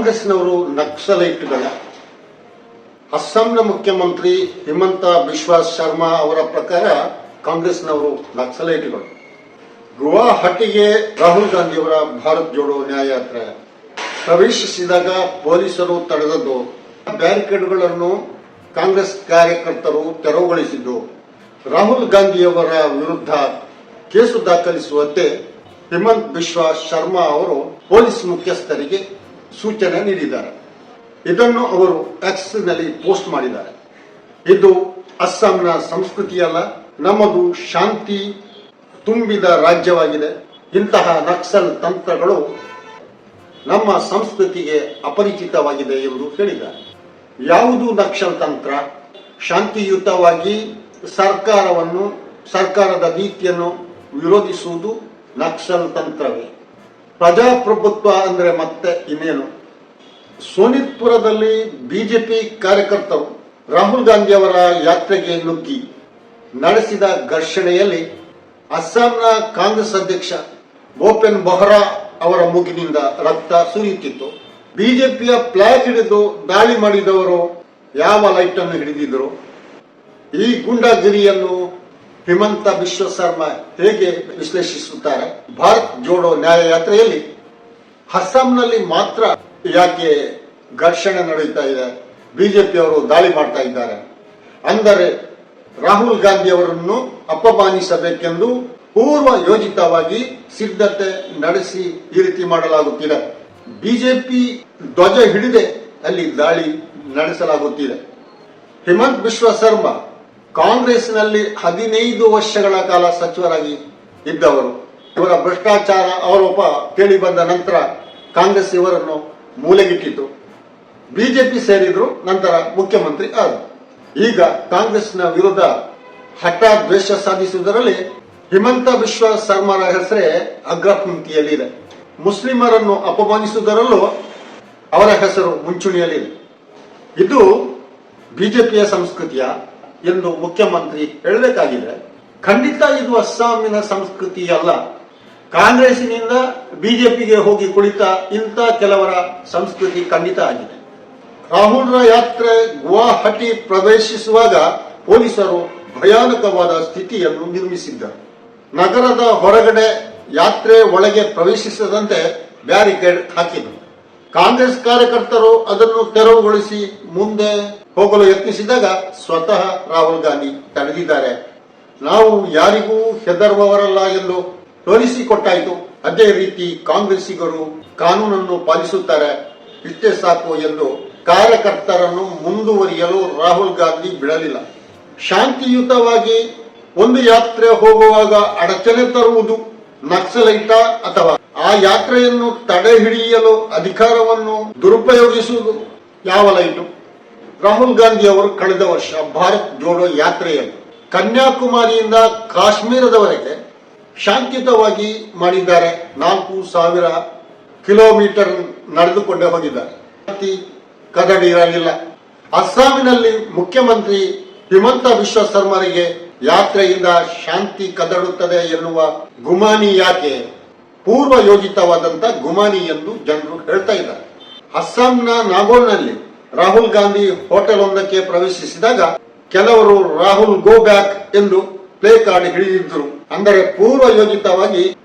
ಕಾಂಗ್ರೆಸ್ನವರು ನಕ್ಸಲೈಟ್ಗಳ ಅಸ್ಸಾಂನ ಮುಖ್ಯಮಂತ್ರಿ ಹಿಮಂತ ಬಿಶ್ವಾಸ್ ಶರ್ಮಾ ಅವರ ಪ್ರಕಾರ ಕಾಂಗ್ರೆಸ್ನವರು ನಕ್ಸಲೈಟ್ಗಳು ಗುವಾಹಟಿಗೆ ರಾಹುಲ್ ಗಾಂಧಿಯವರ ಭಾರತ್ ಜೋಡೋ ನ್ಯಾಯಯಾತ್ರೆ. ಪ್ರವೇಶಿಸಿದಾಗ ಪೊಲೀಸರು ತಡೆದದ್ದು. ಬ್ಯಾರಿಕೇಡ್ಗಳನ್ನು ಕಾಂಗ್ರೆಸ್ ಕಾರ್ಯಕರ್ತರು ತೆರವುಗೊಳಿಸಿದ್ದು. ರಾಹುಲ್ ಗಾಂಧಿಯವರ ವಿರುದ್ಧ ಕೇಸು ದಾಖಲಿಸುವಂತೆ ಹಿಮಂತ್ ಬಿಶ್ವಾಸ್ ಶರ್ಮಾ ಅವರು ಪೊಲೀಸ್ ಮುಖ್ಯಸ್ಥರಿಗೆ ಸೂಚನೆ ನೀಡಿದ್ದಾರೆ. ಇದನ್ನು ಅವರು ಎಕ್ಸ್ನಲ್ಲಿ ಪೋಸ್ಟ್ ಮಾಡಿದ್ದಾರೆ. ಇದು ಅಸ್ಸಾಂನ ಸಂಸ್ಕೃತಿಯಲ್ಲ, ನಮ್ಮದು ಶಾಂತಿ ತುಂಬಿದ ರಾಜ್ಯವಾಗಿದೆ. ಇಂತಹ ನಕ್ಸಲ್ ತಂತ್ರಗಳು ನಮ್ಮ ಸಂಸ್ಕೃತಿಗೆ ಅಪರಿಚಿತವಾಗಿದೆ ಎಂದು ಹೇಳಿದ್ದಾರೆ. ಯಾವುದು ನಕ್ಸಲ್ ತಂತ್ರ? ಶಾಂತಿಯುತವಾಗಿ ಸರ್ಕಾರವನ್ನು, ಸರ್ಕಾರದ ನೀತಿಯನ್ನು ವಿರೋಧಿಸುವುದು ನಕ್ಸಲ್ ತಂತ್ರವೇ. ಪ್ರಜಾಪ್ರಭುತ್ವ ಅಂದ್ರೆ ಮತ್ತೆ ಇನ್ನೇನು? ಸೋನಿತ್ಪುರದಲ್ಲಿ ಬಿಜೆಪಿ ಕಾರ್ಯಕರ್ತರು ರಾಹುಲ್ ಗಾಂಧಿ ಅವರ ಯಾತ್ರೆಗೆ ನುಗ್ಗಿ ನಡೆಸಿದ ಘರ್ಷಣೆಯಲ್ಲಿ ಅಸ್ಸಾಂನ ಕಾಂಗ್ರೆಸ್ ಅಧ್ಯಕ್ಷ ಭೂಪೆನ್ ಬೊಹ್ರಾ ಅವರ ಮೂಗಿನಿಂದ ರಕ್ತ ಸುರಿಯುತ್ತಿತ್ತು. ಬಿಜೆಪಿಯ ಫ್ಲಾಗ್ ಹಿಡಿದು ದಾಳಿ ಮಾಡಿದವರು ಯಾವ ಲೈಟ್ ಅನ್ನು ಹಿಡಿದಿದ್ರು? ಈ ಗುಂಡಾಗಿರಿಯನ್ನು ಹಿಮಂತ ಬಿಶ್ವ ಶರ್ಮಾ ಹೇಗೆ ವಿಶ್ಲೇಷಿಸುತ್ತಾರೆ? ಭಾರತ್ ಜೋಡೋ ನ್ಯಾಯಯಾತ್ರೆಯಲ್ಲಿ ಅಸ್ಸಾಂನಲ್ಲಿ ಮಾತ್ರ ಯಾಕೆ ಘರ್ಷಣೆ ನಡೆಯುತ್ತಾ ಇದೆ? ಬಿಜೆಪಿಯವರು ದಾಳಿ ಮಾಡ್ತಾ ಇದ್ದಾರೆ. ಅಂದರೆ ರಾಹುಲ್ ಗಾಂಧಿ ಅವರನ್ನು ಅಪಮಾನಿಸಬೇಕೆಂದು ಪೂರ್ವ ಯೋಜಿತವಾಗಿ ಸಿದ್ಧತೆ ನಡೆಸಿ ಈ ರೀತಿ ಮಾಡಲಾಗುತ್ತಿದೆ. ಬಿಜೆಪಿ ಧ್ವಜ ಹಿಡಿದೆ ಅಲ್ಲಿ ದಾಳಿ ನಡೆಸಲಾಗುತ್ತಿದೆ. ಹಿಮಂತ್ ಬಿಶ್ವ ಶರ್ಮಾ ಕಾಂಗ್ರೆಸ್ನಲ್ಲಿ ಹದಿನೈದು ವರ್ಷಗಳ ಕಾಲ ಸಚಿವರಾಗಿ ಇದ್ದವರು, ಇವರ ಭ್ರಷ್ಟಾಚಾರ ಆರೋಪ ಕೇಳಿ ಬಂದ ನಂತರ ಕಾಂಗ್ರೆಸ್ ಇವರನ್ನು ಮೂಲೆಗಿಟ್ಟಿತು ಬಿಜೆಪಿ ಸೇರಿದ್ರು ನಂತರ ಮುಖ್ಯಮಂತ್ರಿ ಆದರು. ಈಗ ಕಾಂಗ್ರೆಸ್ನ ವಿರುದ್ಧ ಹಠ ದ್ವೇಷ ಸಾಧಿಸುವುದರಲ್ಲಿ ಹಿಮಂತ ವಿಶ್ವ ಶರ್ಮರ ಹೆಸರೇ ಅಗ್ರಪಂಕ್ತಿಯಲ್ಲಿದೆ ಮುಸ್ಲಿಮರನ್ನು ಅಪಮಾನಿಸುವುದರಲ್ಲೂ ಅವರ ಹೆಸರು ಮುಂಚೂಣಿಯಲ್ಲಿದೆ. ಇದು ಬಿಜೆಪಿಯ ಸಂಸ್ಕೃತಿಯ ಎಂದು ಮುಖ್ಯಮಂತ್ರಿ ಹೇಳಬೇಕಾಗಿದೆ. ಖಂಡಿತ ಇದು ಅಸ್ಸಾಮಿನ ಸಂಸ್ಕೃತಿ ಅಲ್ಲ. ಕಾಂಗ್ರೆಸ್ನಿಂದ ಬಿಜೆಪಿಗೆ ಹೋಗಿ ಕುಳಿತ ಇಂಥ ಕೆಲವರ ಸಂಸ್ಕೃತಿ ಖಂಡಿತ ಆಗಿದೆ. ರಾಹುಲ್ರ ಯಾತ್ರೆ ಗುವಾಹಟಿ ಪ್ರವೇಶಿಸುವಾಗ ಪೊಲೀಸರು ಭಯಾನಕವಾದ ಸ್ಥಿತಿಯನ್ನು ನಿರ್ಮಿಸಿದ್ದರು. ನಗರದ ಹೊರಗಡೆ ಯಾತ್ರೆ ಒಳಗೆ ಪ್ರವೇಶಿಸದಂತೆ ಬ್ಯಾರಿಕೇಡ್ ಹಾಕಿದರು. ಕಾಂಗ್ರೆಸ್ ಕಾರ್ಯಕರ್ತರು ಅದನ್ನು ತೆರವುಗೊಳಿಸಿ ಮುಂದೆ ಹೋಗಲು ಯತ್ನಿಸಿದಾಗ ಸ್ವತಃ ರಾಹುಲ್ ಗಾಂಧಿ ತಡೆದಿದ್ದಾರೆ. ನಾವು ಯಾರಿಗೂ ಹೆದರುವವರಲ್ಲ ಎಂದು ತೋರಿಸಿಕೊಟ್ಟಾಯಿತು. ಅದೇ ರೀತಿ ಕಾಂಗ್ರೆಸ್ಸಿಗರು ಕಾನೂನನ್ನು ಪಾಲಿಸುತ್ತಾರೆ. ಇಷ್ಟೇ ಸಾಕು ಎಂದು ಕಾರ್ಯಕರ್ತರನ್ನು ಮುಂದುವರಿಯಲು ರಾಹುಲ್ ಗಾಂಧಿ ಬಿಡಲಿಲ್ಲ. ಶಾಂತಿಯುತವಾಗಿ ಒಂದು ಯಾತ್ರೆ ಹೋಗುವಾಗ ಅಡಚಣೆ ತರುವುದು ನಕ್ಸಲೈಟ ಅಥವಾ ಆ ಯಾತ್ರೆಯನ್ನು ತಡೆ ಹಿಡಿಯಲು ಅಧಿಕಾರವನ್ನು ದುರುಪಯೋಗಿಸುವುದು ಯಾವ ಲೈಟು? ರಾಹುಲ್ ಗಾಂಧಿ ಅವರು ಕಳೆದ ವರ್ಷ ಭಾರತ್ ಜೋಡೋ ಯಾತ್ರೆಯಲ್ಲಿ ಕನ್ಯಾಕುಮಾರಿಯಿಂದ ಕಾಶ್ಮೀರದವರೆಗೆ ಶಾಂತಿಯುತವಾಗಿ ಮಾಡಿದ್ದಾರೆ. ನಾಲ್ಕು ಸಾವಿರ ಕಿಲೋಮೀಟರ್ ನಡೆದುಕೊಂಡೇ ಹೋಗಿದ್ದಾರೆ. ಕದಡಿ ಇರಲಿಲ್ಲ. ಅಸ್ಸಾಮಿನಲ್ಲಿ ಮುಖ್ಯಮಂತ್ರಿ ಹಿಮಂತ ವಿಶ್ವ ಶರ್ಮರಿಗೆ ಯಾತ್ರೆಯಿಂದ ಶಾಂತಿ ಕದಡುತ್ತದೆ ಎನ್ನುವ ಗುಮಾನಿ ಯಾಕೆ ಪೂರ್ವ ಯೋಜಿತವಾದಂತ ಗುಮಾನಿ ಎಂದು ಜನರು ಹೇಳ್ತಾ ಇದ್ದಾರೆ. ಅಸ್ಸಾಂನ ನಾಗೋಲ್ನಲ್ಲಿ ರಾಹುಲ್ ಗಾಂಧಿ ಹೋಟೆಲ್ ಒಂದಕ್ಕೆ ಪ್ರವೇಶಿಸಿದಾಗ ಕೆಲವರು ರಾಹುಲ್ ಗೋ ಬ್ಯಾಕ್ ಎಂದು ಪ್ಲೇ ಕಾರ್ಡ್ ಹಿಡಿದಿದ್ದರು. ಅಂದರೆ ಪೂರ್ವ ಯೋಜಿತವಾಗಿ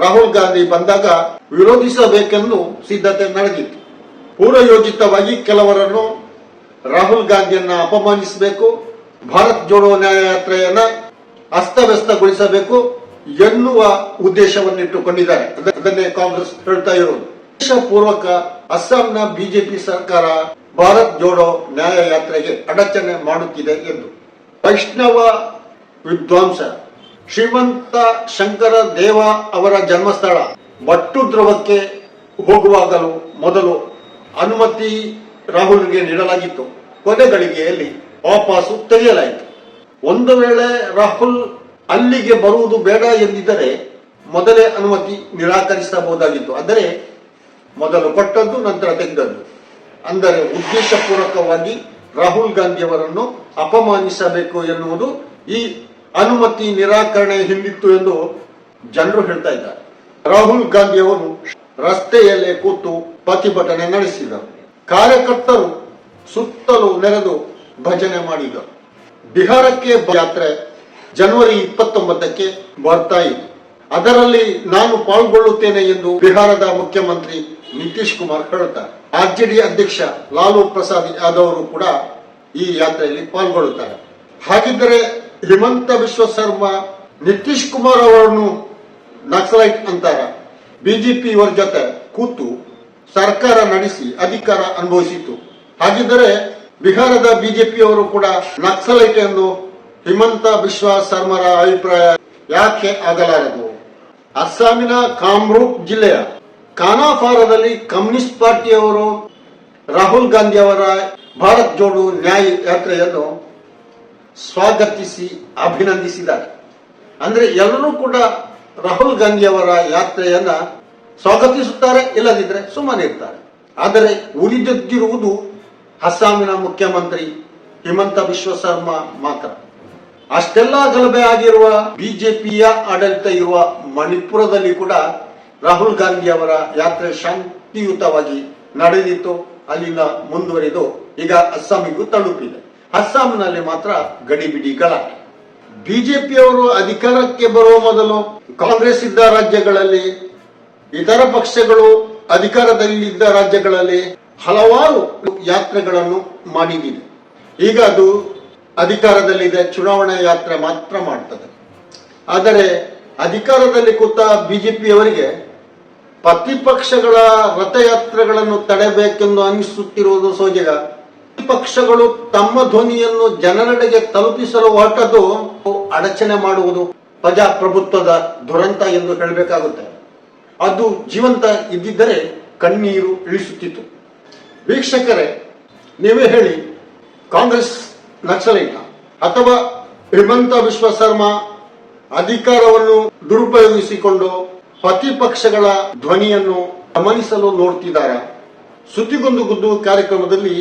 ರಾಹುಲ್ ಗಾಂಧಿ ಬಂದಾಗ ವಿರೋಧಿಸಬೇಕೆಂದು ಸಿದ್ಧತೆ ನಡೆದಿತ್ತು. ಪೂರ್ವ ಯೋಜಿತವಾಗಿ ಕೆಲವರನ್ನು ರಾಹುಲ್ ಗಾಂಧಿಯನ್ನ ಅಪಮಾನಿಸಬೇಕು, ಭಾರತ್ ಜೋಡೋ ನ್ಯಾಯಯಾತ್ರೆಯನ್ನ ಅಸ್ತವ್ಯಸ್ತಗೊಳಿಸಬೇಕು ಎನ್ನುವ ಉದ್ದೇಶವನ್ನಿಟ್ಟುಕೊಂಡಿದ್ದಾರೆ. ಅದ- ಅದನ್ನೇ ಕಾಂಗ್ರೆಸ್ ಹೇಳ್ತಾ ಇರೋದು. ಪೂರ್ವಕ ಅಸ್ಸಾಂನ ಬಿಜೆಪಿ ಸರ್ಕಾರ ಭಾರತ್ ಜೋಡೋ ನ್ಯಾಯ ಯಾತ್ರೆಗೆ ಅಡಚಣೆ ಮಾಡುತ್ತಿದೆ ಎಂದು. ವೈಷ್ಣವ ವಿದ್ವಾಂಸ ಶ್ರೀಮಂತ ಶಂಕರ ದೇವ ಅವರ ಜನ್ಮಸ್ಥಳ ಬಟ್ಟು ಧ್ರುವಕ್ಕೆ ಹೋಗುವಾಗಲೂ ಮೊದಲು ಅನುಮತಿ ರಾಹುಲ್ಗೆ ನೀಡಲಾಗಿತ್ತು. ಕೊನೆ ಗಳಿಗೆಯಲ್ಲಿ ವಾಪಸ್ಸು ತೆಗೆಯಲಾಯಿತು. ಒಂದು ವೇಳೆ ರಾಹುಲ್ ಅಲ್ಲಿಗೆ ಬರುವುದು ಬೇಡ ಎಂದಿದ್ದರೆ ಮೊದಲೇ ಅನುಮತಿ ನಿರಾಕರಿಸಬಹುದಾಗಿತ್ತು. ಅಂದರೆ ಮೊದಲು ಕೊಟ್ಟದ್ದು, ನಂತರ ತೆಗೆದದ್ದು. ಅಂದರೆ ಉದ್ದೇಶಪೂರ್ವಕವಾಗಿ ರಾಹುಲ್ ಗಾಂಧಿಯವರನ್ನು ಅಪಮಾನಿಸಬೇಕು ಎನ್ನುವುದು ಈ ಅನುಮತಿ ನಿರಾಕರಣೆ ಹಿಂದಿತ್ತು ಎಂದು ಜನರು ಹೇಳ್ತಾ ಇದ್ದಾರೆ. ರಾಹುಲ್ ಗಾಂಧಿಯವರು ರಸ್ತೆಯಲ್ಲೇ ಕೂತು ಪ್ರತಿಭಟನೆ ನಡೆಸಿದರು. ಕಾರ್ಯಕರ್ತರು ಸುತ್ತಲೂ ನೆರೆದು ಭಜನೆ ಮಾಡಿದರು. ಬಿಹಾರಕ್ಕೆ ಯಾತ್ರೆ ಜನವರಿ ಇಪ್ಪತ್ತೊಂಬತ್ತಕ್ಕೆ ಬರ್ತಾ ಇದೆ. ಅದರಲ್ಲಿ ನಾನು ಪಾಲ್ಗೊಳ್ಳುತ್ತೇನೆ ಎಂದು ಬಿಹಾರದ ಮುಖ್ಯಮಂತ್ರಿ ನಿತೀಶ್ ಕುಮಾರ್ ಹೇಳುತ್ತಾರೆ. ಆರ್ಜೆಡಿ ಅಧ್ಯಕ್ಷ ಲಾಲು ಪ್ರಸಾದ್ ಯಾದವ್ ಕೂಡ ಈ ಯಾತ್ರೆಯಲ್ಲಿ ಪಾಲ್ಗೊಳ್ಳುತ್ತಾರೆ. ಹಾಗಿದ್ದರೆ ಹಿಮಂತ ವಿಶ್ವ ಶರ್ಮಾ, ನಿತೀಶ್ ಕುಮಾರ್ ಅವರನ್ನು ನಕ್ಸಲೈಟ್ ಅಂತಾರ. ಬಿಜೆಪಿ ಇವರ ಜೊತೆ ಕೂತು ಸರ್ಕಾರ ನಡೆಸಿ ಅಧಿಕಾರ ಅನುಭವಿಸಿತು ಹಾಗಿದ್ದರೆ ಬಿಹಾರದ ಬಿಜೆಪಿಯವರು ಕೂಡ ನಕ್ಸಲೈಟ್ ಎಂದು ಹಿಮಂತ ವಿಶ್ವ ಶರ್ಮರ ಅಭಿಪ್ರಾಯ ಯಾಕೆ ಆಗಲಾರದು? ಅಸ್ಸಾಮಿನ ಕಾಮ್ರೂಪ್ ಜಿಲ್ಲೆಯ ಕಾನಾಫಾರದಲ್ಲಿ ಕಮ್ಯುನಿಸ್ಟ್ ಪಾರ್ಟಿಯವರು ರಾಹುಲ್ ಗಾಂಧಿ ಅವರ ಭಾರತ್ ಜೋಡು ನ್ಯಾಯ ಯಾತ್ರೆಯನ್ನು ಸ್ವಾಗತಿಸಿ, ಅಭಿನಂದಿಸಿದ್ದಾರೆ. ಅಂದ್ರೆ ಎಲ್ಲರೂ ಕೂಡ ರಾಹುಲ್ ಗಾಂಧಿ ಅವರ ಯಾತ್ರೆಯನ್ನ ಸ್ವಾಗತಿಸುತ್ತಾರೆ, ಇಲ್ಲದಿದ್ರೆ ಸುಮ್ಮನೆ ಇರ್ತಾರೆ. ಆದರೆ ಉರಿದದ್ದಿರುವುದು ಅಸ್ಸಾಮಿನ ಮುಖ್ಯಮಂತ್ರಿ ಹಿಮಂತ ಬಿಶ್ವ ಶರ್ಮಾ ಮಾತ್ರ. ಅಷ್ಟೆಲ್ಲ ಗಲಭೆ ಆಗಿರುವ ಬಿಜೆಪಿಯ ಆಡಳಿತ ಇರುವ ಮಣಿಪುರದಲ್ಲಿ ಕೂಡ ರಾಹುಲ್ ಗಾಂಧಿ ಅವರ ಯಾತ್ರೆ ಶಾಂತಿಯುತವಾಗಿ ನಡೆದಿತ್ತು. ಅಲ್ಲಿಂದ ಮುಂದುವರಿದು ಈಗ ಅಸ್ಸಾಮಿಗೂ ತಲುಪಿದೆ. ಅಸ್ಸಾಂನಲ್ಲಿ ಮಾತ್ರ ಗಡಿಬಿಡಿ ಗಲಾಟೆ ಬಿಜೆಪಿಯವರು ಅಧಿಕಾರಕ್ಕೆ ಬರುವ ಮೊದಲು ಕಾಂಗ್ರೆಸ್ ಇದ್ದ ರಾಜ್ಯಗಳಲ್ಲಿ, ಇತರ ಪಕ್ಷಗಳು ಅಧಿಕಾರದಲ್ಲಿದ್ದ ರಾಜ್ಯಗಳಲ್ಲಿ ಹಲವಾರು ಯಾತ್ರೆಗಳನ್ನು ಮಾಡಿದಿದೆ. ಈಗ ಅದು ಅಧಿಕಾರದಲ್ಲಿದೆ, ಚುನಾವಣಾ ಯಾತ್ರೆ ಮಾತ್ರ ಮಾಡ್ತದೆ. ಆದರೆ ಅಧಿಕಾರದಲ್ಲಿ ಕೂತ ಬಿಜೆಪಿಯವರಿಗೆ ಪ್ರತಿಪಕ್ಷಗಳ ರಥಯಾತ್ರೆಗಳನ್ನು ತಡೆಬೇಕೆಂದು ಅನಿಸುತ್ತಿರುವುದು ಸೋಜಿಗ ಪ್ರತಿಪಕ್ಷಗಳು ತಮ್ಮ ಧ್ವನಿಯನ್ನು ಜನರೆಡೆಗೆ ತಲುಪಿಸಲು ಹೊರಟದು ಅಡಚಣೆ ಮಾಡುವುದು ಪ್ರಜಾಪ್ರಭುತ್ವದ ದುರಂತ ಎಂದು ಹೇಳಬೇಕಾಗುತ್ತೆ. ಅದು ಜೀವಂತ ಇದ್ದಿದ್ದರೆ ಕಣ್ಣೀರು ಇಳಿಸುತ್ತಿತ್ತು. ವೀಕ್ಷಕರೇ, ನೀವೇ ಹೇಳಿ, ಕಾಂಗ್ರೆಸ್ ನಕ್ಸಲೈಟ ಅಥವಾ ಹಿಮಂತ ವಿಶ್ವ ಶರ್ಮಾ ಅಧಿಕಾರವನ್ನು ದುರುಪಯೋಗಿಸಿಕೊಂಡು ಪ್ರತಿಪಕ್ಷಗಳ ಧ್ವನಿಯನ್ನು ಗಮನಿಸಲು ನೋಡ್ತಿದ್ದಾರೆ ಸುದ್ದಿಗೊಂದು ಗುದ್ದು ಕಾರ್ಯಕ್ರಮದಲ್ಲಿ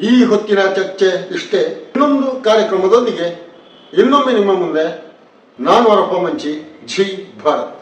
ಈ ಹೊತ್ತಿನ ಚರ್ಚೆ ಇಷ್ಟೇ. ಇನ್ನೊಂದು ಕಾರ್ಯಕ್ರಮದೊಂದಿಗೆ ಇನ್ನೊಮ್ಮೆ ನಿಮ್ಮ ಮುಂದೆ ನಾನು ಅರಪ್ಪ ಮಂಚಿ, ಜಿ. ಭಾರತ್.